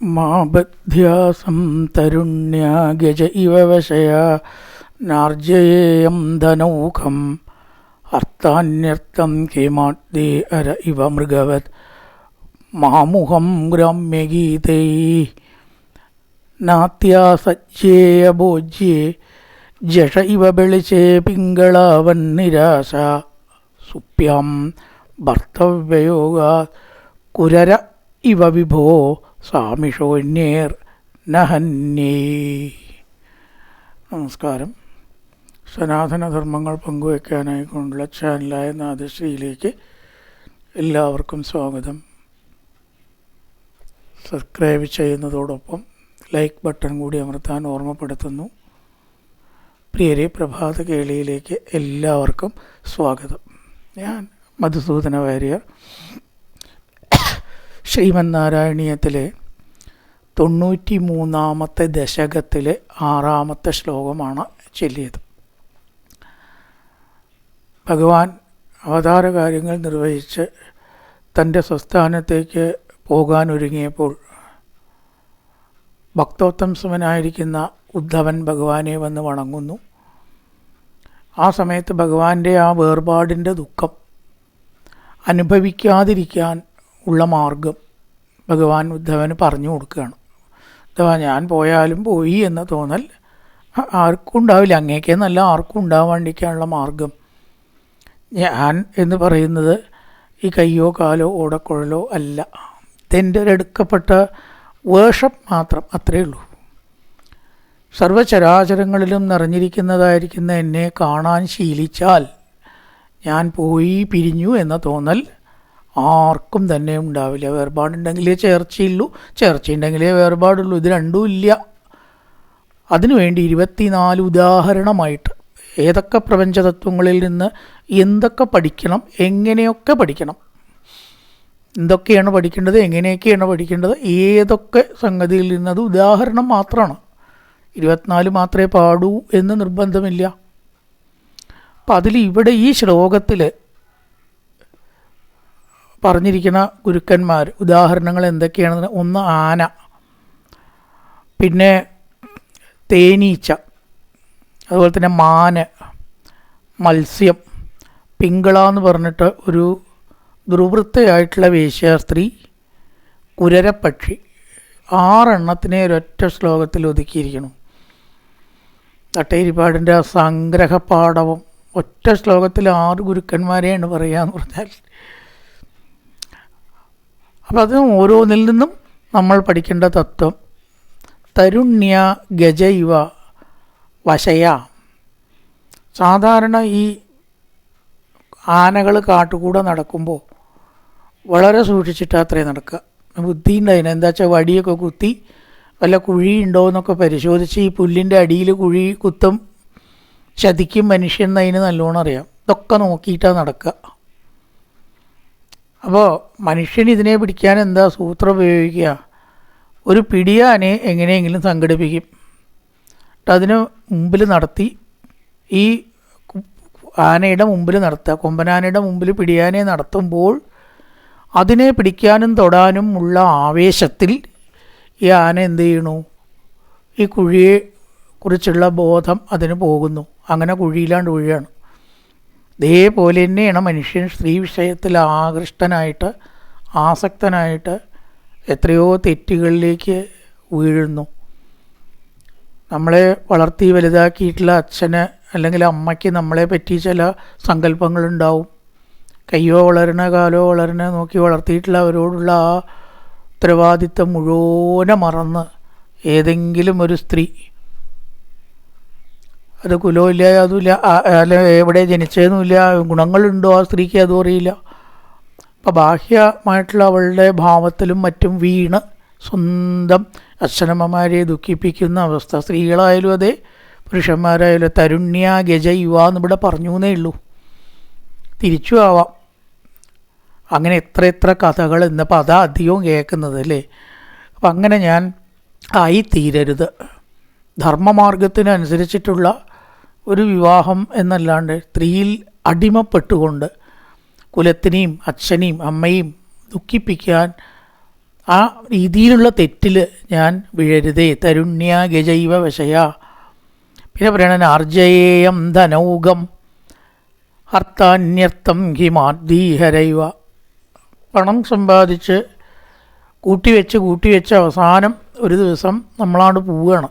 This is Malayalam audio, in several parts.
മാ ബദ്ധ്യാസം തരുണ്യാ ഗജ ഇവ വശയാ നാർജയേയം ധനൗഖം അർത്ഥാന്യർത്ഥം കേമാദ് അര ഇവ മൃഗവത് മാമുഖം ഗ്രാമ്യഗീതൈ നാത്യാസജ്ജേയ ഭോജ്യേ ജഷ ഇവ വെളിച്ചേ പിങ്കളാവൻ നിരാശ സുപ്യാം ഭർത്തവ്യയോഗ കുരര ഇവ വിഭോ സാമിഷോന്യേർ നഹന്യേ നമസ്കാരം. സനാതനധർമ്മങ്ങൾ പങ്കുവയ്ക്കാനായി കൊണ്ടുള്ള ചാനലായ നാദശ്രീയിലേക്ക് എല്ലാവർക്കും സ്വാഗതം. സബ്സ്ക്രൈബ് ചെയ്യുന്നതോടൊപ്പം ലൈക്ക് ബട്ടൺ കൂടി അമർത്താൻ ഓർമ്മപ്പെടുത്തുന്നു. പ്രിയരെ പ്രഭാത കേളിയിലേക്ക് എല്ലാവർക്കും സ്വാഗതം. ഞാൻ മധുസൂദന വാര്യർ ശ്രീമന്നാരായണീയത്തിലെ തൊണ്ണൂറ്റി മൂന്നാമത്തെ ദശകത്തിലെ ആറാമത്തെ ശ്ലോകമാണ് ചൊല്ലിയത്. ഭഗവാൻ അവതാര കാര്യങ്ങൾ നിർവഹിച്ച് തന്റെ സ്വസ്ഥാനത്തേക്ക് പോകാൻ ഒരുങ്ങിയപ്പോൾ ഭക്തോത്തംസമനായിരിക്കുന്ന ഉദ്ധവൻ ഭഗവാനെ വന്ന് വണങ്ങുന്നു. ആ സമയത്ത് ഭഗവാന്റെ ആ വേർപാടിന്റെ ദുഃഖം അനുഭവിക്കാതിരിക്കാൻ ഉള്ള മാർഗം ഭഗവാൻ ഉദ്ധവന് പറഞ്ഞു കൊടുക്കുകയാണ്. ഉദ്ധവ ഞാൻ പോയാലും പോയി എന്ന തോന്നൽ ആർക്കും ഉണ്ടാവില്ല. അങ്ങേക്കെന്നല്ല ആർക്കും ഉണ്ടാവാണ്ടിരിക്കാനുള്ള മാർഗം. ഞാൻ എന്ന് പറയുന്നത് ഈ കയ്യോ കാലോ ഓടക്കുഴലോ അല്ല. ഇതെന്റെ ഒരു എടുക്കപ്പെട്ട വേഷം മാത്രം അത്രയേ ഉള്ളൂ. സർവചരാചരങ്ങളിലും നിറഞ്ഞിരിക്കുന്നതായിരിക്കുന്ന എന്നെ കാണാൻ ശീലിച്ചാൽ ഞാൻ പോയി പിരിഞ്ഞു എന്ന തോന്നൽ ആർക്കും തന്നെ ഉണ്ടാവില്ല. വേർപാടുണ്ടെങ്കിലേ ചേർച്ചയുള്ളൂ ചേർച്ചയുണ്ടെങ്കിലേ വേർപാടുള്ളൂ. ഇത് രണ്ടും ഇല്ല. അതിനുവേണ്ടി ഇരുപത്തിനാല് ഉദാഹരണമായിട്ട് ഏതൊക്കെ പ്രപഞ്ചതത്വങ്ങളിൽ നിന്ന് എന്തൊക്കെ പഠിക്കണം എങ്ങനെയൊക്കെ പഠിക്കണം എന്തൊക്കെയാണ് പഠിക്കേണ്ടത് എങ്ങനെയൊക്കെയാണ് പഠിക്കേണ്ടത് ഏതൊക്കെ സംഗതിയിൽ നിന്നത് ഉദാഹരണം മാത്രമാണ്. ഇരുപത്തിനാല് മാത്രമേ പാടൂ എന്ന് നിർബന്ധമില്ല. അപ്പം അതിൽ ഇവിടെ ഈ ശ്ലോകത്തിൽ പറഞ്ഞിരിക്കുന്ന ഗുരുക്കന്മാർ ഉദാഹരണങ്ങൾ എന്തൊക്കെയാണെന്ന് ഒന്ന് ആന പിന്നെ തേനീച്ച അതുപോലെ തന്നെ മാന് മത്സ്യം പിങ്കള എന്ന് പറഞ്ഞിട്ട് ഒരു ദുർവൃത്തയായിട്ടുള്ള വേശ്യാസ്ത്രീ കുരരപ്പക്ഷി ആറെണ്ണത്തിനെ ഒരൊറ്റ ശ്ലോകത്തിൽ ഒതുക്കിയിരിക്കണം തട്ടേരിപ്പാടിന്റെ സംഗ്രഹപാഠവും ഒറ്റ ശ്ലോകത്തിൽ ആറ് ഗുരുക്കന്മാരെയാണ് പറയുക എന്ന് പറഞ്ഞാൽ അപ്പം അത് ഓരോന്നിൽ നിന്നും നമ്മൾ പഠിക്കേണ്ട തത്വം. തരുണ്യ ഗജൈവ വശയ. സാധാരണ ഈ ആനകൾ കാട്ടുകൂടെ നടക്കുമ്പോൾ വളരെ സൂക്ഷിച്ചിട്ട് അത്രയും നടക്കുക. ബുദ്ധി ഉണ്ടായിന് എന്താ വെച്ചാൽ വടിയൊക്കെ കുത്തി വല്ല കുഴി ഉണ്ടോ എന്നൊക്കെ പരിശോധിച്ച് ഈ പുല്ലിന്റെ അടിയിൽ കുഴി കുത്തും ചതിക്കും മനുഷ്യൻ എന്നതിന് നല്ലോണം അറിയാം. ഇതൊക്കെ നോക്കിയിട്ടാണ് നടക്കുക. അപ്പോൾ മനുഷ്യൻ ഇതിനെ പിടിക്കാൻ എന്താ സൂത്രം ഉപയോഗിക്കുക? ഒരു പിടിയാനെ എങ്ങനെയെങ്കിലും സംഘടിപ്പിക്കും. അതിന് മുമ്പിൽ നടത്തി ഈ ആനയുടെ മുമ്പിൽ നടത്തുക. കൊമ്പനാനയുടെ മുമ്പിൽ പിടിയാനെ നടത്തുമ്പോൾ അതിനെ പിടിക്കാനും തൊടാനും ഉള്ള ആവേശത്തിൽ ഈ ആന എന്ത് ചെയ്യണു? ഈ കുഴിയെ കുറിച്ചുള്ള ബോധം അതിന് പോകുന്നു. അങ്ങനെ കുഴിയിലാണ്ട് വീഴുകയാണ് ഇതേപോലെ തന്നെയാണ് മനുഷ്യൻ സ്ത്രീ വിഷയത്തിൽ ആകൃഷ്ടനായിട്ട് ആസക്തനായിട്ട് എത്രയോ തെറ്റുകളിലേക്ക് വീഴുന്നു. നമ്മളെ വളർത്തി വലുതാക്കിയിട്ടുള്ള അച്ഛന് അല്ലെങ്കിൽ അമ്മയ്ക്ക് നമ്മളെ പറ്റി ചില സങ്കല്പങ്ങളുണ്ടാവും. കയ്യോ വളരണ കാലോ വളരണ നോക്കി വളർത്തിയിട്ടുള്ള അവരോടുള്ള ആ ഉത്തരവാദിത്തം മുഴുവനെ മറന്ന് ഏതെങ്കിലും ഒരു സ്ത്രീ അത് കുലമില്ല അതുമില്ല. അല്ല എവിടെ ജനിച്ചതെന്നുമില്ല ഗുണങ്ങളുണ്ടോ ആ സ്ത്രീക്ക് അതും അറിയില്ല. അപ്പം ബാഹ്യമായിട്ടുള്ള അവളുടെ ഭാവത്തിലും മറ്റും വീണ് സ്വന്തം അച്ഛനമ്മമാരെ ദുഃഖിപ്പിക്കുന്ന അവസ്ഥ. സ്ത്രീകളായാലും അതെ പുരുഷന്മാരായാലും തരുണ്യ ഗജ യുവ എന്നിവിടെ പറഞ്ഞു എന്നേ ഉള്ളൂ. തിരിച്ചു ആവാം. അങ്ങനെ എത്ര എത്ര കഥകൾ ഇന്നിപ്പോൾ അതാ അധികവും കേൾക്കുന്നത് അല്ലേ? അപ്പം അങ്ങനെ ഞാൻ ആയിത്തീരരുത്. ധർമ്മമാർഗത്തിനനുസരിച്ചിട്ടുള്ള ഒരു വിവാഹം എന്നല്ലാണ്ട് സ്ത്രീയിൽ അടിമപ്പെട്ടുകൊണ്ട് കുലത്തിനെയും അച്ഛനെയും അമ്മയും ദുഃഖിപ്പിക്കാൻ ആ രീതിയിലുള്ള തെറ്റിൽ ഞാൻ വീഴരുതേ. തരുണ്യ ഗജൈവ വശയ. പിന്നെ പറയണ ആർജയേയം ധനൗകം ഹർത്താന്യർത്ഥം ഹിമാദ്ദീഹരൈവ. പണം സമ്പാദിച്ച് കൂട്ടിവെച്ച് കൂട്ടിവെച്ച് അവസാനം ഒരു ദിവസം നമ്മളാണ് പോവുകയാണ്.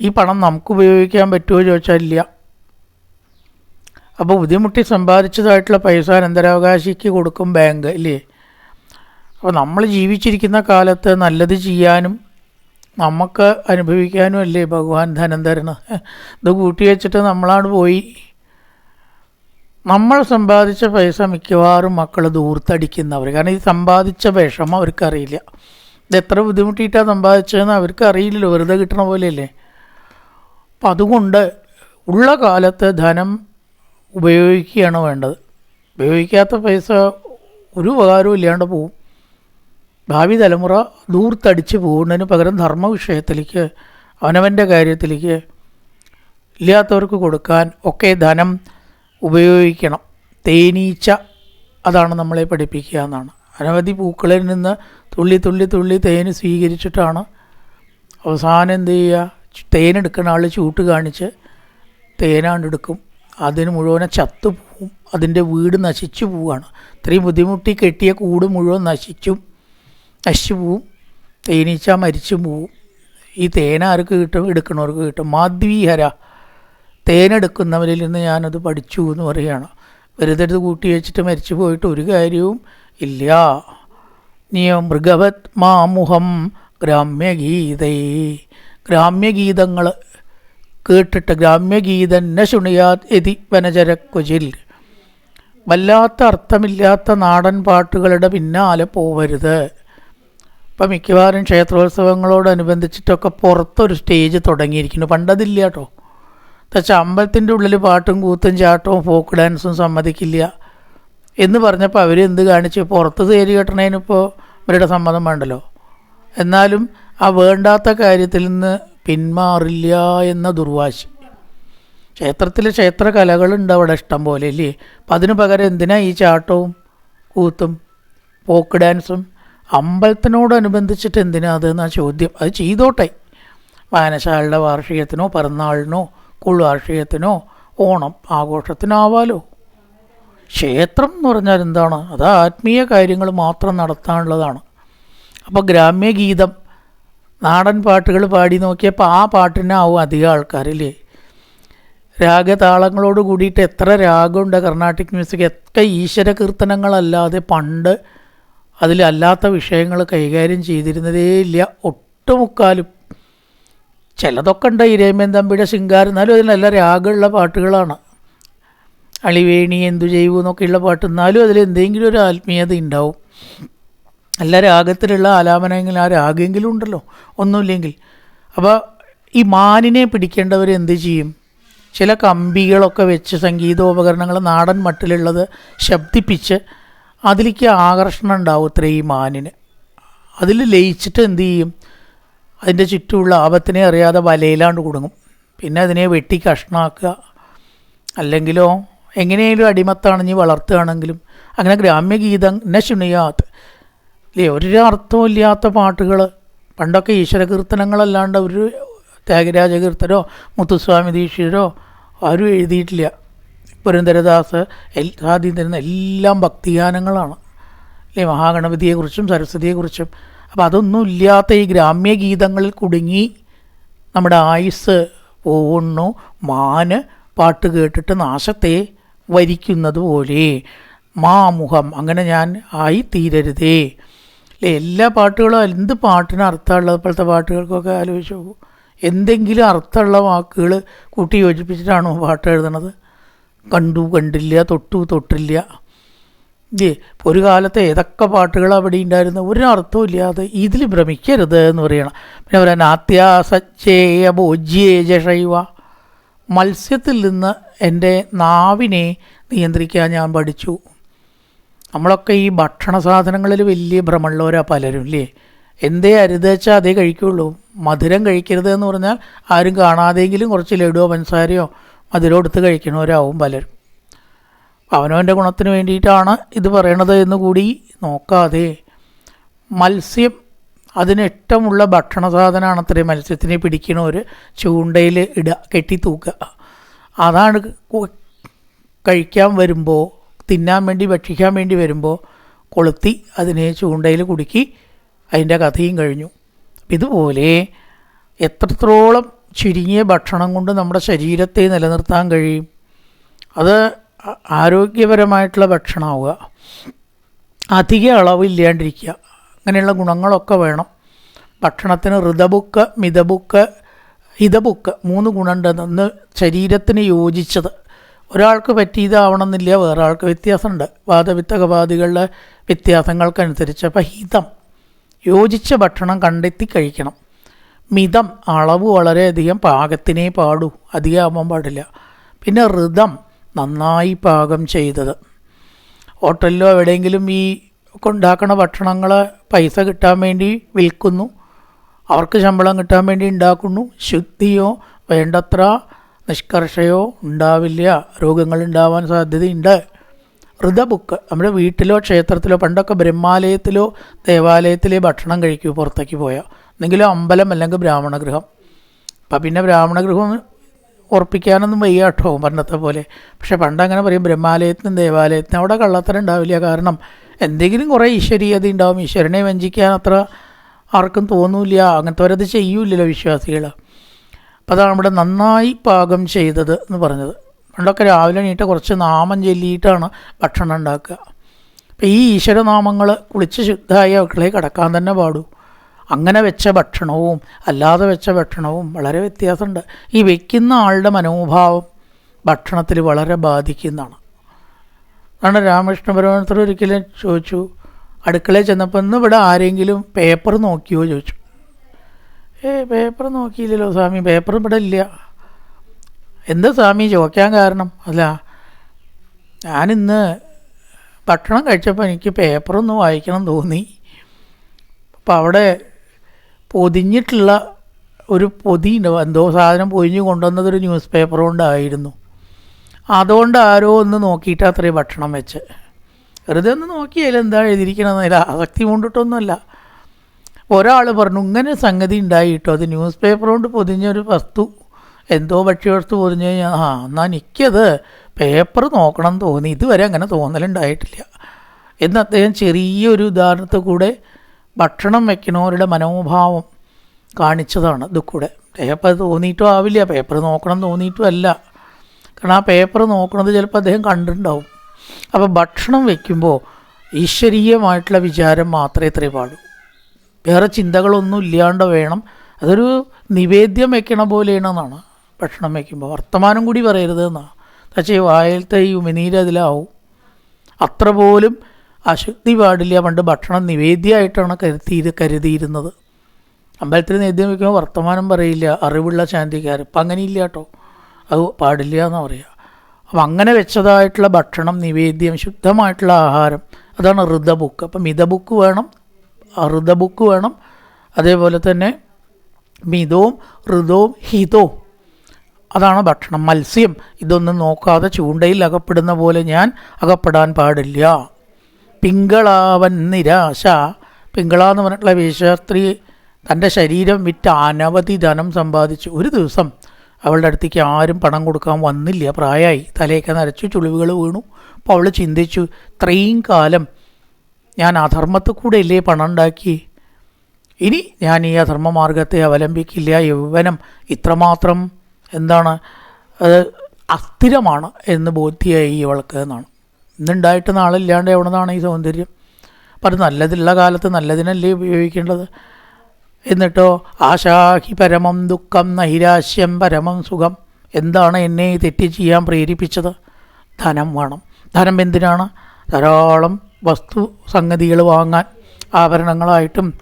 ഈ പണം നമുക്ക് ഉപയോഗിക്കാൻ പറ്റുമോ ചോദിച്ചാൽ ഇല്ല. അപ്പോൾ ബുദ്ധിമുട്ടി സമ്പാദിച്ചതായിട്ടുള്ള പൈസ അനന്തരാവകാശിക്ക് കൊടുക്കും ബാങ്ക് ഇല്ലേ? അപ്പോൾ നമ്മൾ ജീവിച്ചിരിക്കുന്ന കാലത്ത് നല്ലത് ചെയ്യാനും നമുക്ക് അനുഭവിക്കാനും അല്ലേ ഭഗവാൻ ധനം തരണം? ഇത് കൂട്ടി വെച്ചിട്ട് നമ്മളാണ് പോയി. നമ്മൾ സമ്പാദിച്ച പൈസ മിക്കവാറും മക്കൾ ദൂർത്തടിക്കുന്നവർ കാരണം ഈ സമ്പാദിച്ച വിഷമം അവർക്കറിയില്ല. ഇത് എത്ര ബുദ്ധിമുട്ടിയിട്ടാണ് സമ്പാദിച്ചതെന്ന് അവർക്ക് അറിയില്ലല്ലോ വെറുതെ കിട്ടണ പോലെയല്ലേ? അപ്പം അതുകൊണ്ട് ഉള്ള കാലത്ത് ധനം ഉപയോഗിക്കുകയാണ് വേണ്ടത്. ഉപയോഗിക്കാത്ത പൈസ ഒരു ഉപകാരവും ഇല്ലാണ്ട് പോവും. ഭാവി തലമുറ ദൂർത്തടിച്ച് പോകുന്നതിന് പകരം ധർമ്മ വിഷയത്തിലേക്ക് അവനവന്റെ കാര്യത്തിലേക്ക് ഇല്ലാത്തവർക്ക് കൊടുക്കാൻ ഒക്കെ ധനം ഉപയോഗിക്കണം. തേനീച്ച അതാണ് നമ്മളെ പഠിപ്പിക്കുക എന്നാണ്. അനവധി പൂക്കളിൽ നിന്ന് തുള്ളി തുള്ളി തുള്ളി തേന് സ്വീകരിച്ചിട്ടാണ് അവസാനം എന്ത് ചെയ്യുക? തേനെടുക്കുന്ന ആൾ ചൂട്ട് കാണിച്ച് തേനാണ്ടെടുക്കും അതിന് മുഴുവനെ ചത്തു പോവും. അതിന്റെ വീട് നശിച്ചു പോവുകയാണ് ഇത്രയും ബുദ്ധിമുട്ടി കെട്ടിയ കൂട് മുഴുവൻ നശിച്ചും നശിച്ചു പോവും. തേനീച്ച മരിച്ചു പോവും. ഈ തേന ആർക്ക് കിട്ടും? എടുക്കണവർക്ക് കിട്ടും. മാധ്വീഹര തേനെടുക്കുന്നവരിൽ നിന്ന് ഞാനത് പഠിച്ചു എന്ന് പറയുകയാണ് വെറുതെ കൂട്ടി വെച്ചിട്ട് മരിച്ചു പോയിട്ട് ഒരു കാര്യവും ഇല്ല. നിയ മൃഗവത് മാമുഹം ഗ്രാമ്യഗീതൈ. ഗ്രാമ്യഗീതങ്ങൾ കേട്ടിട്ട് ഗ്രാമ്യഗീതന്നെ ശുണിയാത് എതി വനചരക്കുചിൽ. വല്ലാത്ത അർത്ഥമില്ലാത്ത നാടൻ പാട്ടുകളുടെ പിന്നാലെ പോവരുത്. ഇപ്പം മിക്കവാറും ക്ഷേത്രോത്സവങ്ങളോടനുബന്ധിച്ചിട്ടൊക്കെ പുറത്തൊരു സ്റ്റേജ് തുടങ്ങിയിരിക്കുന്നു. പണ്ടതില്ല കേട്ടോ പക്ഷേ അമ്പലത്തിന്റെ ഉള്ളിൽ പാട്ടും കൂത്തും ചാട്ടവും ഫോക്ക് ഡാൻസും സമ്മതിക്കില്ല എന്ന് പറഞ്ഞപ്പോൾ അവർ എന്ത് കാണിച്ചു പുറത്ത് തേര് കെട്ടണതിനിപ്പോൾ ഇവരുടെ സമ്മതം വേണ്ടല്ലോ. എന്നാലും ആ വേണ്ടാത്ത കാര്യത്തിൽ നിന്ന് പിന്മാറില്ല എന്ന ദുർവാശി. ക്ഷേത്രത്തിൽ ക്ഷേത്ര കലകളുണ്ട് അവിടെ ഇഷ്ടം പോലെ ഇല്ലേ? അപ്പം അതിന് പകരം എന്തിനാ ഈ ചാട്ടവും കൂത്തും പോക്ക് ഡാൻസും? അമ്പലത്തിനോടനുബന്ധിച്ചിട്ട് എന്തിനാ അതെന്നാ ചോദ്യം. അത് ചെയ്തോട്ടെ. വായനശാലയുടെ വാർഷികത്തിനോ പിറന്നാളിനോ കുൾവാർഷികത്തിനോ ഓണം ആഘോഷത്തിനാവാലോ. ക്ഷേത്രം എന്ന് പറഞ്ഞാൽ എന്താണ്? അത് ആത്മീയ കാര്യങ്ങൾ മാത്രം നടത്താനുള്ളതാണ്. അപ്പോൾ ഗ്രാമ്യഗീതം നാടൻ പാട്ടുകൾ പാടി നോക്കിയപ്പോൾ ആ പാട്ടിനാവും അധികം ആൾക്കാരില്ലേ. രാഗതാളങ്ങളോട് കൂടിയിട്ട് എത്ര രാഗമുണ്ട് കർണാട്ടിക് മ്യൂസിക്. എത്ര ഈശ്വര കീർത്തനങ്ങളല്ലാതെ പണ്ട് അതിലല്ലാത്ത വിഷയങ്ങൾ കൈകാര്യം ചെയ്തിരുന്നതേ ഇല്ല. ഒട്ടുമുക്കാലും ചിലതൊക്കെ ഉണ്ട് ഇരേമൻ തമ്പിയുടെ ശൃംഗാരം എന്നാലും അതിൽ നല്ല രാഗമുള്ള പാട്ടുകളാണ്. അളിവേണി എന്തു ചെയ്യൂ എന്നൊക്കെയുള്ള പാട്ട്. എന്നാലും അതിൽ എന്തെങ്കിലും ഒരു ആത്മീയത ഉണ്ടാവും. നല്ല രാഗത്തിലുള്ള ആലാപനമെങ്കിൽ ആ രാഗമെങ്കിലും ഉണ്ടല്ലോ. ഒന്നുമില്ലെങ്കിൽ. അപ്പോൾ ഈ മാനിനെ പിടിക്കേണ്ടവർ എന്ത് ചെയ്യും? ചില കമ്പികളൊക്കെ വെച്ച് സംഗീതോപകരണങ്ങൾ നാടൻ മട്ടിലുള്ളത് ശബ്ദിപ്പിച്ച് അതിലേക്ക് ആകർഷണം ഉണ്ടാവും ഇത്ര ഈ മാനിന്. അതിൽ ലയിച്ചിട്ട് എന്ത് ചെയ്യും? അതിന്റെ ചുറ്റുമുള്ള ആപത്തിനെ അറിയാതെ വലയിലാണ്ട് കുടുങ്ങും. പിന്നെ അതിനെ വെട്ടി കഷ്ണാക്കുക. അല്ലെങ്കിലോ എങ്ങനെയെങ്കിലും അടിമത്താണെങ്കിൽ വളർത്തുകയാണെങ്കിലും. അങ്ങനെ ഗ്രാമ്യഗീതം ന ശുണിയാത്ത് ഇല്ലേ ഒരു അർത്ഥമില്ലാത്ത പാട്ടുകൾ. പണ്ടൊക്കെ ഈശ്വര കീർത്തനങ്ങളല്ലാണ്ട് ഒരു ത്യാഗരാജ കീർത്തനോ മുത്തുസ്വാമി ദീക്ഷിതരോ ആരും എഴുതിയിട്ടില്ല. പുരന്ദരദാസ് എൽ ആദ്യം തരുന്ന എല്ലാം ഭക്തിഗാനങ്ങളാണ്. അല്ലേ മഹാഗണപതിയെക്കുറിച്ചും സരസ്വതിയെക്കുറിച്ചും. അപ്പോൾ അതൊന്നും ഇല്ലാത്ത ഈ ഗ്രാമ്യ ഗീതങ്ങളിൽ കുടുങ്ങി നമ്മുടെ ആയുസ് പോകുന്നു മാന് പാട്ട് കേട്ടിട്ട് നാശത്തെ വരിക്കുന്നത് പോലെ മാമുഖം അങ്ങനെ ഞാൻ ആയി തീരരുതേ അല്ലേ എല്ലാ പാട്ടുകളും എന്ത് പാട്ടിന് അർത്ഥമുള്ളത് ഇപ്പോഴത്തെ പാട്ടുകൾക്കൊക്കെ ആലോചിച്ച് നോക്കൂ. എന്തെങ്കിലും അർത്ഥമുള്ള വാക്കുകൾ കൂട്ടി യോജിപ്പിച്ചിട്ടാണോ പാട്ട് എഴുതണത്? കണ്ടു കണ്ടില്ല തൊട്ടു തൊട്ടില്ല. ഇല്ലേ? ഒരു കാലത്ത് ഏതൊക്കെ പാട്ടുകൾ അവിടെ ഉണ്ടായിരുന്നു? ഒരു അർത്ഥവും ഇല്ലാതെ ഇതിൽ ഭ്രമിക്കരുത് എന്ന് പറയണം. പിന്നെ പറയാൻ ആത്യാസച്ചേയ ബോജ്യേ ജഷൈവ. മത്സ്യത്തിൽ നിന്ന് എന്റെ നാവിനെ നിയന്ത്രിക്കാൻ ഞാൻ പഠിച്ചു. നമ്മളൊക്കെ ഈ ഭക്ഷണ സാധനങ്ങളിൽ വലിയ ഭ്രമമുള്ളവരാണ് പലരും ഇല്ലേ? എന്തേ അരുതച്ചാൽ അതേ കഴിക്കുള്ളൂ. മധുരം കഴിക്കരുത് എന്ന് പറഞ്ഞാൽ ആരും കാണാതെങ്കിലും കുറച്ച് ലഡുവോ പഞ്ചസാരയോ മധുരം എടുത്ത് കഴിക്കണവരാവും പലരും. അവനവന്റെ ഗുണത്തിന് വേണ്ടിയിട്ടാണ് ഇത് പറയണത് എന്ന് കൂടി നോക്കാതെ മത്സ്യം അതിന് ഇഷ്ടമുള്ള ഭക്ഷണ സാധനമാണ് അത്രയും മത്സ്യത്തിനെ പിടിക്കണവർ ചൂണ്ടയിൽ ഇടുക കെട്ടി തൂക്കുക. അതാണ് കഴിക്കാൻ വരുമ്പോൾ തിന്നാൻ വേണ്ടി ഭക്ഷിക്കാൻ വേണ്ടി വരുമ്പോൾ കൊളുത്തി അതിനെ ചൂണ്ടയിൽ കുടുക്കി അതിന്റെ കഥയും കഴിഞ്ഞു. ഇതുപോലെ എത്രത്തോളം ചുരുങ്ങിയ ഭക്ഷണം കൊണ്ട് നമ്മുടെ ശരീരത്തെ നിലനിർത്താൻ കഴിയും. അത് ആരോഗ്യപരമായിട്ടുള്ള ഭക്ഷണമാവുക. അധിക അളവില്ലാണ്ടിരിക്കുക. അങ്ങനെയുള്ള ഗുണങ്ങളൊക്കെ വേണം. ഭക്ഷണത്തിന് ഋതബുക്ക് മിതബുക്ക് ഹിതബുക്ക് മൂന്ന് ഗുണമുണ്ട് ഒന്ന് ശരീരത്തിന് യോജിച്ചത്. ഒരാൾക്ക് പറ്റിയതാവണമെന്നില്ല വേറെ ആൾക്ക് വ്യത്യാസമുണ്ട്. വാദവിത്തകവാദികളുടെ വ്യത്യാസങ്ങൾക്കനുസരിച്ച് അപ്പം ഹിതം യോജിച്ച ഭക്ഷണം കണ്ടെത്തി കഴിക്കണം. മിതം അളവ് വളരെയധികം പാകത്തിനേ പാടൂ. അധികമാവാൻ പാടില്ല. പിന്നെ ഋതം നന്നായി പാകം ചെയ്തത്. ഹോട്ടലിലോ എവിടെയെങ്കിലും ഈ ഉണ്ടാക്കണ ഭക്ഷണങ്ങൾ പൈസ കിട്ടാൻ വേണ്ടി വിൽക്കുന്നു. അവർക്ക് ശമ്പളം കിട്ടാൻ വേണ്ടി ഉണ്ടാക്കുന്നു. ശുദ്ധിയോ വേണ്ടത്ര നിഷ്കർഷയോ ഉണ്ടാവില്ല. രോഗങ്ങൾ ഉണ്ടാവാൻ സാധ്യതയുണ്ട്. ഋതബുക്ക് നമ്മുടെ വീട്ടിലോ ക്ഷേത്രത്തിലോ പണ്ടൊക്കെ ബ്രഹ്മാലയത്തിലോ ദേവാലയത്തിലേ ഭക്ഷണം കഴിക്കൂ പുറത്തേക്ക് പോയാൽ എന്തെങ്കിലും അമ്പലം അല്ലെങ്കിൽ ബ്രാഹ്മണഗൃഹം. അപ്പം പിന്നെ ബ്രാഹ്മണഗൃഹം ഉറപ്പിക്കാനൊന്നും വയ്യാട്ടോ പണ്ടത്തെ പോലെ. പക്ഷേ പണ്ട് അങ്ങനെ പറയും ബ്രഹ്മാലയത്തിനും ദേവാലയത്തിനും അവിടെ കള്ളത്തരം ഉണ്ടാവില്ല. കാരണം എന്തെങ്കിലും കുറേ ഈശ്വരീയത ഉണ്ടാവും. ഈശ്വരനെ വഞ്ചിക്കാൻ അത്ര ആർക്കും തോന്നൂല അങ്ങനത്തെ അവരത് ചെയ്യൂലല്ലോ വിശ്വാസികൾ അപ്പോൾ അതാണ് ഇവിടെ നന്നായി പാകം ചെയ്തത് എന്ന് പറഞ്ഞത്. പണ്ടൊക്കെ രാവിലെ എണീറ്റ് കുറച്ച് നാമം ചൊല്ലിയിട്ടാണ് ഭക്ഷണം ഉണ്ടാക്കുക. അപ്പോൾ ഈ ഈശ്വരനാമങ്ങൾ കുളിച്ച് ശുദ്ധമായ മക്കളെ കിടക്കാൻ തന്നെ പാടൂ. അങ്ങനെ വെച്ച ഭക്ഷണവും അല്ലാതെ വെച്ച ഭക്ഷണവും വളരെ വ്യത്യാസമുണ്ട്. ഈ വെക്കുന്ന ആളുടെ മനോഭാവം ഭക്ഷണത്തിൽ വളരെ ബാധിക്കുന്നതാണ്. അതാണ് രാമകൃഷ്ണ പരമഹംസർ ഒരിക്കലും ചോദിച്ചു അടുക്കളയിൽ ചെന്നപ്പോൾ ഇന്ന് ഇവിടെ ആരെങ്കിലും പേപ്പർ നോക്കിയോ ചോദിച്ചു. ഏ പേപ്പർ നോക്കിയില്ലല്ലോ സ്വാമി. പേപ്പർ ഇവിടെ ഇല്ല. എന്താ സ്വാമി? ചോദിക്കാൻ കാരണം. അല്ല ഞാനിന്ന് ഭക്ഷണം കഴിച്ചപ്പോൾ എനിക്ക് പേപ്പറൊന്ന് വായിക്കണം തോന്നി. അപ്പോൾ അവിടെ പൊതിഞ്ഞിട്ടുള്ള ഒരു പൊതി ഉണ്ടാവും എന്തോ സാധനം പൊതിഞ്ഞ് കൊണ്ടുവന്നതൊരു ന്യൂസ് പേപ്പർ കൊണ്ടായിരുന്നു. അതുകൊണ്ട് ആരോ ഒന്ന് നോക്കിയിട്ട് അത്രയും ഭക്ഷണം വെച്ച്. വെറുതെ ഒന്ന് നോക്കിയാലും എന്താ എഴുതിയിരിക്കണമെന്നില്ല ആസക്തി കൊണ്ടിട്ടൊന്നുമല്ല. ഒരാൾ പറഞ്ഞു ഇങ്ങനെ സംഗതി ഉണ്ടായി ഉണ്ടായിട്ടോ? അത് ന്യൂസ് പേപ്പർ കൊണ്ട് പൊതിഞ്ഞൊരു വസ്തു. എന്തോ ഭക്ഷ്യവസ്തു പൊതിഞ്ഞ് കഴിഞ്ഞാൽ ആ എന്നാൽ എനിക്കത് പേപ്പർ നോക്കണം തോന്നി. ഇതുവരെ അങ്ങനെ തോന്നലുണ്ടായിട്ടില്ല. എന്ന് അദ്ദേഹം ചെറിയൊരു ഉദാഹരണത്തിൽ കൂടെ ഭക്ഷണം വയ്ക്കുന്നവരുടെ മനോഭാവം കാണിച്ചതാണ് ഇത് പേപ്പർ തോന്നിയിട്ടും ആവില്ല. പേപ്പർ നോക്കണം തോന്നിയിട്ടും അല്ല. കാരണം ആ പേപ്പർ നോക്കണത് ചിലപ്പോൾ അദ്ദേഹം കണ്ടിട്ടുണ്ടാവും. അപ്പോൾ ഭക്ഷണം വയ്ക്കുമ്പോൾ ഈശ്വരീയമായിട്ടുള്ള വിചാരം മാത്രമേ ഇത്രയും പാടൂ വേറെ ചിന്തകളൊന്നും ഇല്ലാണ്ട് വേണം. അതൊരു നിവേദ്യം വെക്കണ പോലെയാണെന്നാണ് ഭക്ഷണം വയ്ക്കുമ്പോൾ വർത്തമാനം കൂടി പറയരുത് എന്നാണ് പക്ഷേ വായലത്തെ ഈ ഉമിനീർ അതിലാവും. അത്ര പോലും അശുദ്ധി പാടില്ല. പണ്ട് ഭക്ഷണം നിവേദ്യമായിട്ടാണ് കരുതി കരുതിയിരുന്നത്. അമ്പലത്തിൽ നിവേദ്യം വയ്ക്കുമ്പോൾ വർത്തമാനം പറയില്ല. അറിവുള്ള ശാന്തിക്കാർ. ഇപ്പം അങ്ങനെയില്ല കേട്ടോ. അത് പാടില്ല എന്ന് പറയുക അപ്പം അങ്ങനെ വെച്ചതായിട്ടുള്ള ഭക്ഷണം നിവേദ്യം ശുദ്ധമായിട്ടുള്ള ആഹാരം അതാണ് ഋതബുക്ക്. അപ്പം മിതബുക്ക് വേണം ഋതബുക്ക് വേണം. അതേപോലെ തന്നെ മിതവും ഋതവും ഹിതവും. അതാണ് ഭക്ഷണം. മത്സ്യം. ഇതൊന്നും നോക്കാതെ ചൂണ്ടയിൽ അകപ്പെടുന്ന പോലെ ഞാൻ അകപ്പെടാൻ പാടില്ല. പിങ്കളാവൻ നിരാശ. പിങ്കള എന്ന് പറഞ്ഞിട്ടുള്ള വേശ്യാസ്ത്രീ തന്റെ ശരീരം വിറ്റ് അനവധി ധനം സമ്പാദിച്ചു. ഒരു ദിവസം അവളുടെ അടുത്തേക്ക് ആരും പണം കൊടുക്കാൻ വന്നില്ല. പ്രായമായി തലയൊക്കെ നരച്ചു ചുളിവുകൾ വീണു. അപ്പോൾ അവൾ ചിന്തിച്ചു ഇത്രയും കാലം ഞാൻ അധർമ്മത്തിൽ കൂടെ ഇല്ലേ പണം ഉണ്ടാക്കി ഇനി ഞാൻ ഈ അധർമ്മമാർഗത്തെ അവലംബിക്കില്ല. യൗവനം ഇത്രമാത്രം എന്താണ്? അത് അസ്ഥിരമാണ് എന്ന് ബോധ്യമായി ഇവൾക്ക് എന്നാണ്. ഇന്നുണ്ടായിട്ട് നാളില്ലാണ്ട് എവിടുന്നാണ് ഈ സൗന്ദര്യം? അപ്പം നല്ലതുള്ള കാലത്ത് നല്ലതിനല്ലേ ഉപയോഗിക്കേണ്ടത്? എന്നിട്ടോ ആശാഹി പരമം ദുഃഖം നൈരാശ്യം പരമം സുഖം. എന്താണ് എന്നെ തെറ്റ് ചെയ്യാൻ പ്രേരിപ്പിച്ചത്? ധനം വേണം. ധനം എന്തിനാണ്? ധാരാളം വസ്തു സംഗതികൾ വാങ്ങാൻ ആഭരണങ്ങളായിട്ടും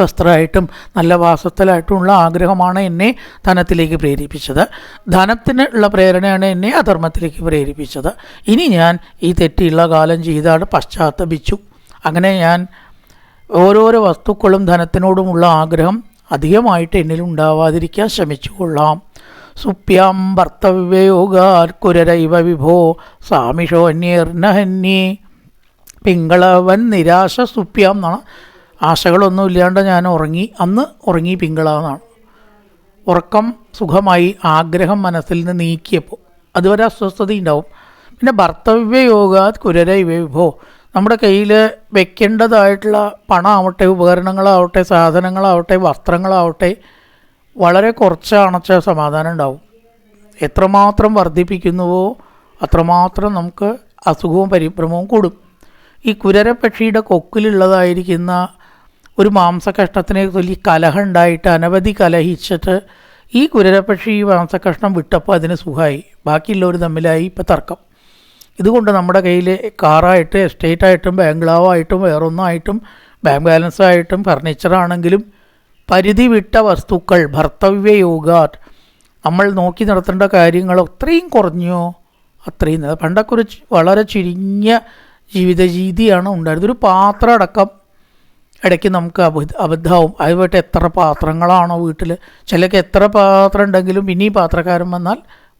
വസ്ത്രമായിട്ടും നല്ല വാസത്തിലായിട്ടുമുള്ള ആഗ്രഹമാണ് എന്നെ ധനത്തിലേക്ക് പ്രേരിപ്പിച്ചത്. ധനത്തിന് ഉള്ള പ്രേരണയാണ് എന്നെ അധർമ്മത്തിലേക്ക് പ്രേരിപ്പിച്ചത്. ഇനി ഞാൻ ഈ തെറ്റിയുള്ള കാലം ചെയ്താണ് പശ്ചാത്തപിച്ചു. അങ്ങനെ ഞാൻ ഓരോരോ വസ്തുക്കളും ധനത്തിനോടുമുള്ള ആഗ്രഹം അധികമായിട്ട് എന്നിൽ ഉണ്ടാവാതിരിക്കാൻ ശ്രമിച്ചു കൊള്ളാം സുപ്യാം ഭർത്തവ്യയോഗാർക്കുരൈവ വിഭോ സാമിഷോ അന്യേർണഹന്യേ പിങ്കളവൻ നിരാശ സുപ്യാം എന്നാണ്. ആശകളൊന്നും ഇല്ലാണ്ട് ഞാൻ ഉറങ്ങി. അന്ന് ഉറങ്ങി പിങ്കളാന്നാണ്. ഉറക്കം സുഖമായി ആഗ്രഹം മനസ്സിൽ നിന്ന് നീക്കിയപ്പോൾ. അതുവരെ അസ്വസ്ഥത ഉണ്ടാവും. പിന്നെ ഭർത്തവ്യ യോഗ കുരര വിഭോ നമ്മുടെ കയ്യിൽ വെക്കേണ്ടതായിട്ടുള്ള പണമാവട്ടെ ഉപകരണങ്ങളാവട്ടെ സാധനങ്ങളാവട്ടെ വസ്ത്രങ്ങളാവട്ടെ വളരെ കുറച്ചാണച്ച സമാധാനം ഉണ്ടാവും. എത്രമാത്രം വർദ്ധിപ്പിക്കുന്നുവോ അത്രമാത്രം നമുക്ക് അസുഖവും പരിഭ്രമവും കൂടും. ഈ കുരരപ്പക്ഷിയുടെ കൊക്കിലുള്ളതായിരിക്കുന്ന ഒരു മാംസകഷ്ണത്തിനെ ചൊല്ലി കലഹമുണ്ടായിട്ട് അനവധി കലഹിച്ചിട്ട് ഈ കുരരപ്പക്ഷി ഈ മാംസകഷ്ണം വിട്ടപ്പോൾ അതിന് സുഖമായി ബാക്കിയുള്ളവർ തമ്മിലായി ഇപ്പം തർക്കം. ഇതുകൊണ്ട് നമ്മുടെ കയ്യിൽ കാറായിട്ട് എസ്റ്റേറ്റായിട്ടും ബംഗ്ലാവായിട്ടും വേറൊന്നായിട്ടും ബാങ്ക് ബാലൻസായിട്ടും ഫർണിച്ചറാണെങ്കിലും പരിധി വിട്ട വസ്തുക്കൾ ഭർത്തവ്യ യോഗ നമ്മൾ നോക്കി നടത്തേണ്ട കാര്യങ്ങൾ അത്രയും കുറഞ്ഞോ? അത്രയും. പണ്ടൊക്കെ ഒരു വളരെ ചുരുങ്ങിയ ജീവിത രീതിയാണ് ഉണ്ടായിരുന്നത്. ഒരു പാത്രം അടക്കം ഇടയ്ക്ക് നമുക്ക് അബദ്ധ അബദ്ധമാവും. അതുപോലെ എത്ര പാത്രങ്ങളാണോ വീട്ടിൽ ചിലക്ക് എത്ര പാത്രം ഉണ്ടെങ്കിലും ഇനി പാത്രക്കാരൻ വന്നാൽ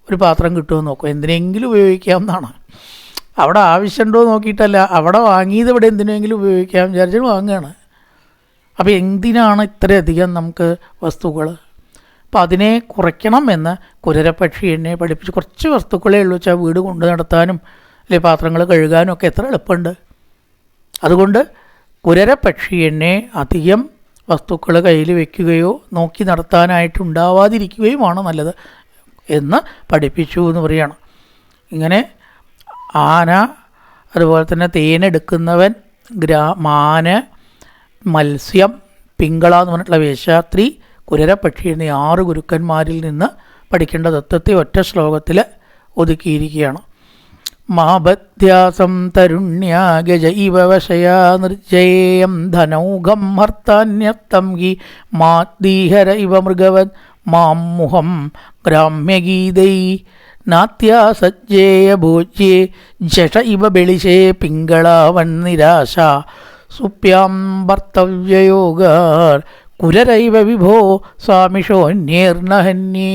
ഒരു പാത്രം കിട്ടുമെന്ന് നോക്കും. എന്തിനെങ്കിലും ഉപയോഗിക്കാം എന്നാണ് അവിടെ ആവശ്യമുണ്ടോ നോക്കിയിട്ടല്ല. അവിടെ വാങ്ങിയത് ഇവിടെ എന്തിനെങ്കിലും ഉപയോഗിക്കാം വിചാരിച്ചിട്ട് വാങ്ങുകയാണ്. അപ്പോൾ എന്തിനാണ് ഇത്രയധികം നമുക്ക് വസ്തുക്കൾ അപ്പോൾ അതിനെ കുറയ്ക്കണം എന്ന് കുരരപ്പക്ഷി എന്നെ പഠിപ്പിച്ച്. കുറച്ച് വസ്തുക്കളേ ഉള്ളൂ വെച്ചാൽ വീട് കൊണ്ടു നടത്താനും അല്ലെങ്കിൽ പാത്രങ്ങൾ കഴുകാനും ഒക്കെ എത്ര എളുപ്പമുണ്ട്? അതുകൊണ്ട് കുരരപ്പക്ഷി എന്നെ അധികം വസ്തുക്കൾ കയ്യിൽ വയ്ക്കുകയോ നോക്കി നടത്താനായിട്ടുണ്ടാവാതിരിക്കുകയുമാണ് നല്ലത് എന്ന് പഠിപ്പിച്ചു എന്ന് പറയുകയാണ് ഇങ്ങനെ ആന അതുപോലെ തന്നെ തേനെടുക്കുന്നവൻ ഗ്രാ മാന് മത്സ്യം പിങ്കള എന്ന് പറഞ്ഞിട്ടുള്ള വേശാത്രി കുരരപക്ഷി എന്നീ ആറ് ഗുരുക്കന്മാരിൽ നിന്ന് പഠിക്കേണ്ട തത്വത്തെ ഒറ്റ ശ്ലോകത്തിൽ ഒതുക്കിയിരിക്കുകയാണ്. മാബധ്യാസം തരുണ്യാ ഗജ ഇവ വശയാ നിർജയം ധനൗഘം ഹർത്താന്യത്തം ഹി മാദ്ദീഹര ഇവ മൃഗവത് മാം മുഹം ഗ്രാമ്യഗീതൈ നാത്യാസജ്ജേയ ഭോജ്യേ ജഷ ഇവ ബെളിശേ പിങ്കളാവൻ നിരാശ സുപ്യാം ഭർത്തവ്യയോഗാർ കുരരൈവ വിഭോ സ്വാമിഷോന്യേർണഹന്യേ